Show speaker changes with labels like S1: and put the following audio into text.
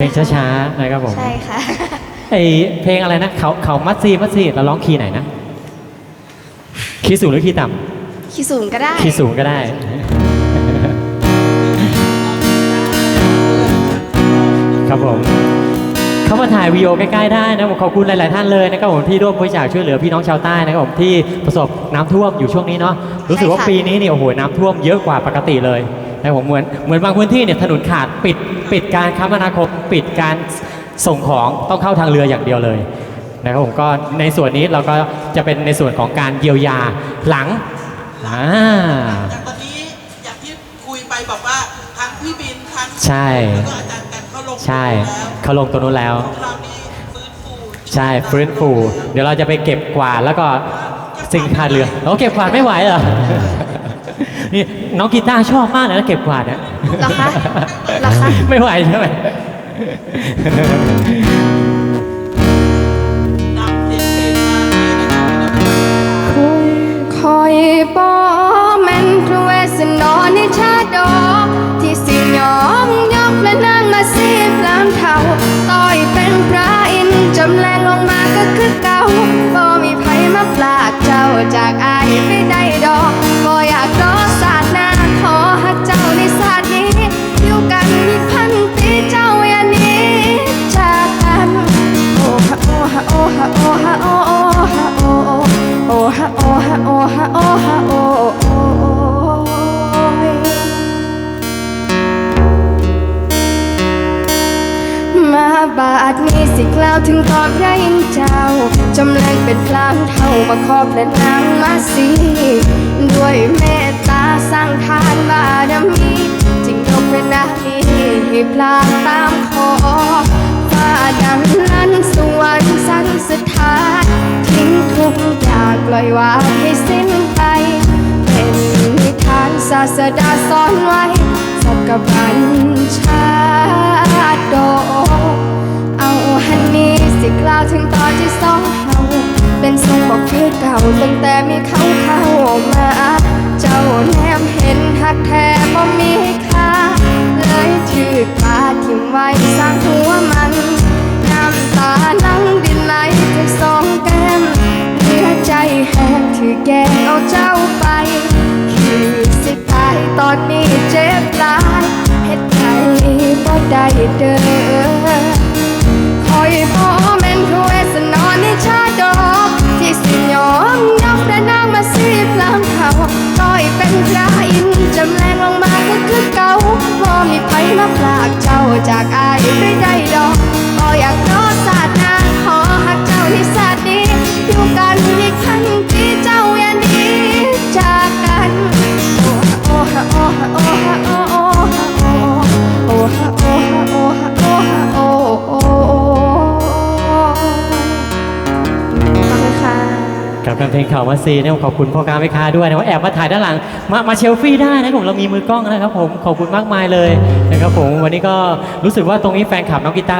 S1: เพลงช้าๆนะครับผม
S2: ใช่ค่ะ
S1: ไอเพลงอะไรนะเขาเขามัดซีมัดซีเราร้องคีย์ไหนนะคีย์สูงหรือคีย์ต่
S2: ขี้สูงก็ได้ำ
S1: คีย์สูงก็ได้ ครับผมเข้ามาถ่ายวีดีโอใกล้ๆได้นะผมขอบคุณหลายๆท่านเลยนะครับผมที่ร่วมบริจาคช่วยเหลือพี่น้องชาวใต้นะครับผมที่ประสบน้ำท่วมอยู่ช่วงนี้เนาะรู้สึกว่า
S2: ใช่ค่ะ
S1: ปีนี้เนี่ยโอ้โหน้ำท่วมเยอะกว่าปกติเลย นะครับผมเหมือนเหมือนบางพื้นที่เนี่ยถนนขาดปิดปิดการคมนาคมปิดการส่งของต้องเข้าทางเรืออย่างเดียวเลยนะครับผมก็ในส่วนนี้เราก็จะเป็นในส่วนของการเยียวยาหลังอ่า
S3: อย่างตอนนี้อย่างที่คุยไปบอกว่าทั้งพี่บินทั้ง
S1: ใช่
S3: แล้วก็อาจารย์กันเขาลง
S1: ใช่
S3: แล้ว
S1: เขาลงตัวนู้นแล้ว
S3: ของเรานี่ฟื้นฟู
S1: ใช่ฟื้นฟู เดี๋ยวเราจะไปเก็บกวาดแล้วก็สิ่งขาดเรือเราเก็บกวาดไม่ไหวเหรอ นี่น้องกีตาร์ชอบมากเลยนะเก็บกวาดเนี่ย
S2: เหรอคะเหรอคะ
S1: ไม่ไหวใช่ไหม
S2: ฮะโอฮะโอโอฮะโอโอฮะโอฮะโอฮะโอฮะโอโอมาบาดนี้สิกล่าวถึงตอบได้ยินเจ้า จำแรงเป็นพลางเท่ามาขอพระนางมาสีด้วยเมตตาสร้างทานบารมีจึงยกเป็นนาทีให้พลางตามขอ ดังลั่นสวรรค์สั้นสุดท้ายทิ้งทุกอย่างปล่อยวางให้สิ้นไป เป็นนิทานศาสดาสอนไว้สักกับบัญชาดกเอาฮันนี้สิกล่าวถึงตอนที่สองเฮาเป็นทรงบอกคือเก่าตั้งแต่มีเขา ตอนนี้เจ็บหลายเฮ็ดใจบ่ได้เด้อคอยพ่อแม่นพระเวสสันในชาดอกที่สิยอมยกพระนางมาสีพลางเขาต้อยเป็นพระอินจำแรงลงมาก็คือเก่าบ่มีไผมาพลากเจ้าจากอายไปได้ดอกบ่อยากรอ
S1: กับการเพลงข่าวมาซีเนี่ยผมขอบคุณพ่อค้าแม่ค้าด้วยนะว่าแอบมาถ่ายด้านหลัง มามาเชลฟี่ได้นะผมเรามีมือกล้องนะครับผมขอบคุณมากมายเลยนะครับผมวันนี้ก็รู้สึกว่าตรงนี้แฟนคลับน้องกีตาร์